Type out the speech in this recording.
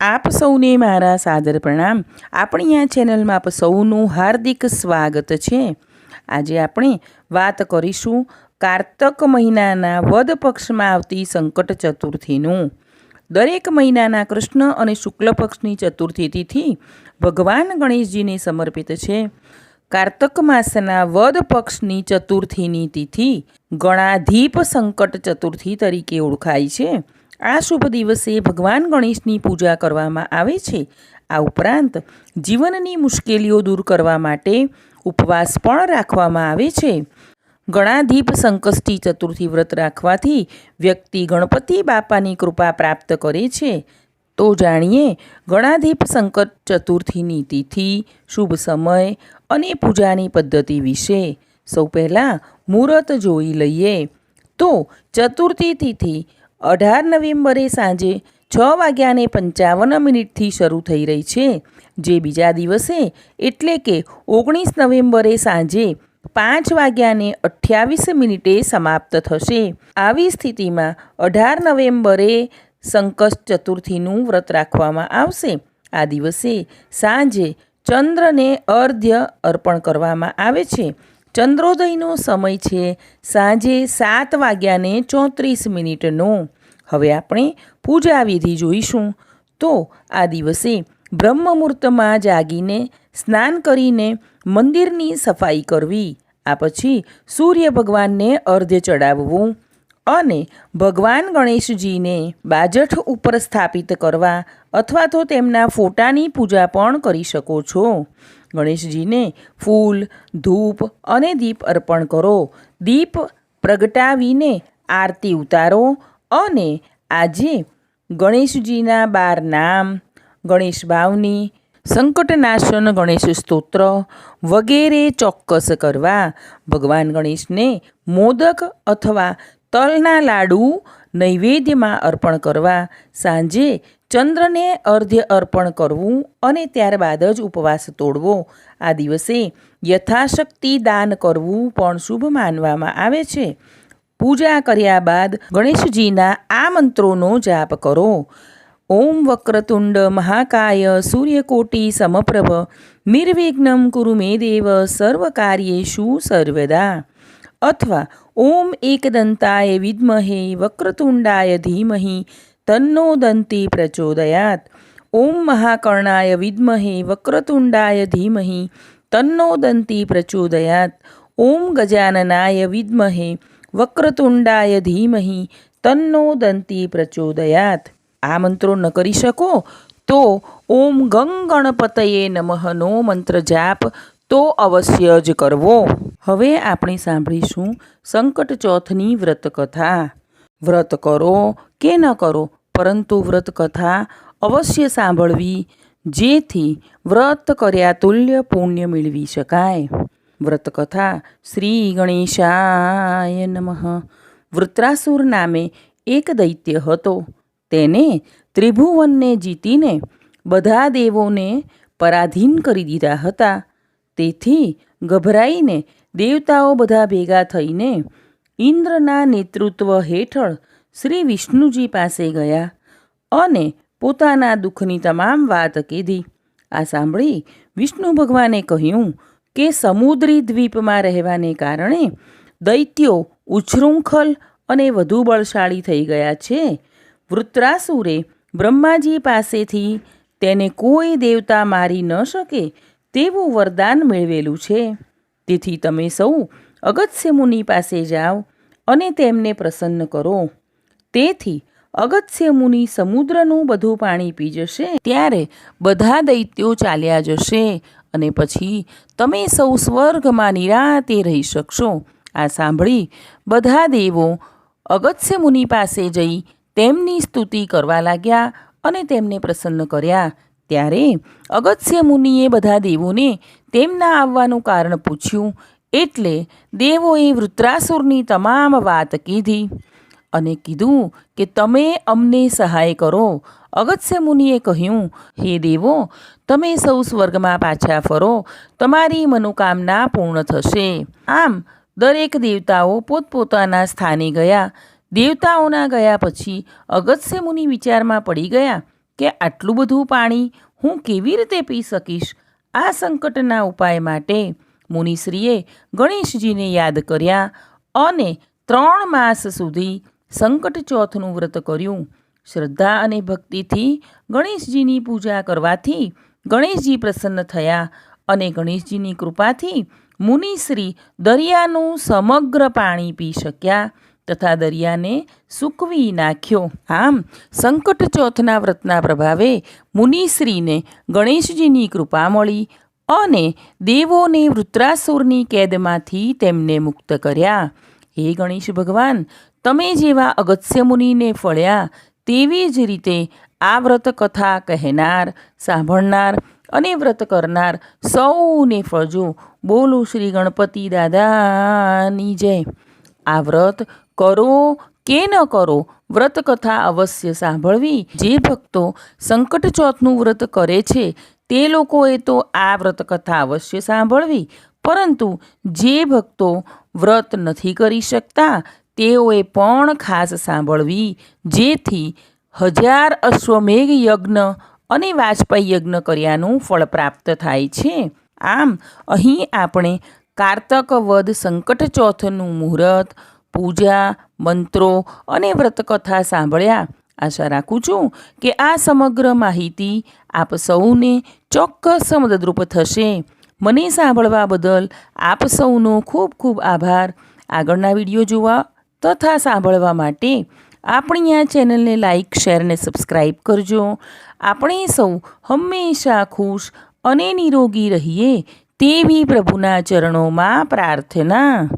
આપ સૌને મારા સાદર પ્રણામ. આપણી આ ચેનલમાં આપ સૌનું હાર્દિક સ્વાગત છે. આજે આપણે વાત કરીશું કારતક મહિનાના વદ પક્ષમાં આવતી સંકટ ચતુર્થીનું. દરેક મહિનાના કૃષ્ણ અને શુક્લ પક્ષની ચતુર્થી તિથિ ભગવાન ગણેશજીને સમર્પિત છે. કારતક માસના વદ પક્ષની ચતુર્થીની તિથિ ગણાધીપ સંકટ ચતુર્થી તરીકે ઓળખાય છે. આ શુભ દિવસે ભગવાન ગણેશની પૂજા કરવામાં આવે છે. આ ઉપરાંત જીવનની મુશ્કેલીઓ દૂર કરવા માટે ઉપવાસ પણ રાખવામાં આવે છે. ગણાધીપ સંકષ્ટી ચતુર્થી વ્રત રાખવાથી વ્યક્તિ ગણપતિ બાપાની કૃપા પ્રાપ્ત કરે છે. તો જાણીએ ગણાધીપ સંકટ ચતુર્થીની તિથિ, શુભ સમય અને પૂજાની પદ્ધતિ વિશે. સૌ પહેલાં મુહૂર્ત જોઈ લઈએ. તો ચતુર્થી તિથિ અઢાર નવેમ્બરે સાંજે છ વાગ્યાને પંચાવન મિનિટથી શરૂ થઈ રહી છે. જે બીજા દિવસે, એટલે કે ઓગણીસ નવેમ્બરે સાંજે પાંચ વાગ્યાને અઠ્યાવીસ મિનિટે સમાપ્ત થશે. આવી સ્થિતિમાં અઢાર નવેમ્બરે સંકષ્ટ ચતુર્થીનું વ્રત રાખવામાં આવશે. આ દિવસે સાંજે ચંદ્રને અર્ધ્ય અર્પણ કરવામાં આવે છે. ચંદ્રોદયનો સમય છે સાંજે સાત વાગ્યાને ચોત્રીસ મિનિટનો. હવે આપણે પૂજા વિધિ જોઈશું. તો આ દિવસે બ્રહ્મમુહૂર્તમાં જાગીને સ્નાન કરીને મંદિરની સફાઈ કરવી, આ પછી સૂર્ય ભગવાનને અર્ધ્ય ચડાવવું અને ભગવાન ગણેશજીને બાજઠ ઉપર સ્થાપિત કરવા અથવા તો તેમના ફોટાની પૂજા પણ કરી શકો છો. ગણેશજીને ફૂલ, ધૂપ અને દીપ અર્પણ કરો. દીપ પ્રગટાવીને આરતી ઉતારો અને આજે ગણેશજીના બાર નામ, ગણેશ ભાવની સંકટનાશન ગણેશ સ્તોત્ર વગેરે ચોક્કસ કરવા ભગવાન ગણેશને મોદક અથવા તલના લાડુ નૈવેદ્યમાં અર્પણ કરવા. સાંજે ચંદ્રને અર્ધ્ય અર્પણ કરવું અને ત્યારબાદ જ ઉપવાસ તોડવો. આ દિવસે યથાશક્તિ દાન કરવું પણ શુભ માનવામાં આવે છે. પૂજા કર્યા બાદ ગણેશજીના આ મંત્રોનો જાપ કરો. ઓમ વક્રતુંડ મહાકાય સૂર્યકોટી સમપ્રભ. નિર્વિઘ્નમ કુરુ મે દેવ સર્વકાર્યેષુ સર્વદા. અથવા ઓમ એકદંતાય વિદ્મહે વક્રતુંડાય ધીમહિ તન્નો દંતી પ્રચોદયાત ઓમ મહાકર્ણાય વિદ્મહે વક્રતુંડાય ધીમહિ તન્નો દંતી પ્રચોદયાત ઓમ ગજાનનાય વિદ્મહે વક્રતુંડાય ધીમહિ તન્નો દંતી પ્રચોદયાત આ મંત્રો ન કરી શકો તો ઓમ ગંગ ગણપતયે નમઃનો મંત્ર જાપ તો અવશ્ય જ કરવો। હવે આપણે સાંભળીશું સંકટ ચોથની વ્રત કથા વ્રત કરો કે ન કરો, પરંતુ વ્રત કથા અવશ્ય સાંભળવી, જેથી વ્રત કર્યા તુલ્ય પુણ્ય મેળવી શકાય. વ્રતકથા શ્રી ગણેશાય નમઃ. વૃત્રાસુર નામે એક દૈત્ય હતો. તેને ત્રિભુવનને જીતીને બધા દેવોને પરાધીન કરી દીધા હતા. તેથી ગભરાઈને દેવતાઓ બધા ભેગા થઈને ઇન્દ્રના નેતૃત્વ હેઠળ શ્રી વિષ્ણુજી પાસે ગયા અને પોતાના દુઃખની તમામ વાત કીધી. આ સાંભળી વિષ્ણુ ભગવાને કહ્યું કે સમુદ્રી દ્વીપમાં રહેવાને કારણે દૈત્યો ઉછૃંખલ અને વધુ બળશાળી થઈ ગયા છે. વૃત્રાસુરે બ્રહ્માજી પાસેથી તેને કોઈ દેવતા મારી ન શકે તેવું વરદાન મેળવેલું છે. તેથી તમે સૌ અગત્ય મુનિ પાસે જાઓ અને તેમને પ્રસન્ન કરો. તેથી અગત્ય મુનિ સમુદ્રનું બધું પાણી પી જશે, ત્યારે બધા દૈત્યો ચાલ્યા જશે અને પછી તમે સૌ સ્વર્ગમાં નિરાતે રહી શકશો. આ સાંભળી બધા દેવો અગત્ય મુનિ પાસે જઈ તેમની સ્તુતિ કરવા લાગ્યા અને તેમને પ્રસન્ન કર્યા. ત્યારે અગત્ય મુનિએ બધા દેવોને તેમના આવવાનું કારણ પૂછ્યું. એટલે દેવોએ વૃત્રાસુરની તમામ વાત કીધી અને કીધું કે તમે અમને સહાય કરો. અગત્ય મુનિએ કહ્યું, હે દેવો, તમે સૌ સ્વર્ગમાં પાછા ફરો. તમારી મનોકામના પૂર્ણ થશે. આમ દરેક દેવતાઓ પોતપોતાના સ્થાને ગયા. દેવતાઓના ગયા પછી અગત્ય મુનિ વિચારમાં પડી ગયા કે આટલું બધું પાણી હું કેવી રીતે પી શકીશ? આ સંકટના ઉપાય માટે મુનિશ્રીએ ગણેશજીને યાદ કર્યા અને ત્રણ માસ સુધી સંકટ ચોથનું વ્રત કર્યું. શ્રદ્ધા અને ભક્તિથી ગણેશજીની પૂજા કરવાથી ગણેશજી પ્રસન્ન થયા અને ગણેશજીની કૃપાથી મુનિશ્રી દરિયાનું સમગ્ર પાણી પી શક્યા તથા દરિયાને સૂકવી નાખ્યો. આમ સંકટ ચોથના વ્રતના પ્રભાવે મુનિશ્રીને ગણેશજીની કૃપા મળી અને દેવોને વૃત્રાસુરની કેદમાંથી તેમને મુક્ત કર્યા. હે ગણેશ ભગવાન, તમે જેવા અગત્ય મુનિને ફળ્યા, તેવી જ રીતે આ વ્રત કથા કહેનાર, સાંભળનાર અને વ્રત કરનાર સૌને ફળજો. બોલો શ્રી ગણપતિ દાદાની જય. આ વ્રત કરો કે ન કરો વ્રત કથા અવશ્ય સાંભળવી. જે ભક્તો સંકટ ચોથનું વ્રત કરે છે, તે લોકોએ તો આ વ્રત કથા અવશ્ય સાંભળવી. પરંતુ જે ભક્તો વ્રત નથી કરી શકતા, તેઓએ પણ ખાસ સાંભળવી, જેથી હજાર અશ્વમેઘ યજ્ઞ અને વાજપેયી યજ્ઞ કર્યાનું ફળ પ્રાપ્ત થાય છે. આમ, અહીં આપણે કારતક વદ સંકટ ચોથનું મુહૂર્ત પૂજા, મંત્રો અને વ્રતકથા સાંભળ્યા. આશા રાખું છું કે આ સમગ્ર માહિતી આપ સૌને ચોક્કસ મદદરૂપ થશે. મને સાંભળવા બદલ આપ સૌનો ખૂબ ખૂબ આભાર. આગળના વીડિયો જોવા તથા સાંભળવા માટે આપણી આ ચેનલને લાઇક શેર અને સબસ્ક્રાઈબ કરજો. આપણે સૌ હંમેશા ખુશ અને નિરોગી રહીએ તેવી પ્રભુના ચરણોમાં પ્રાર્થના.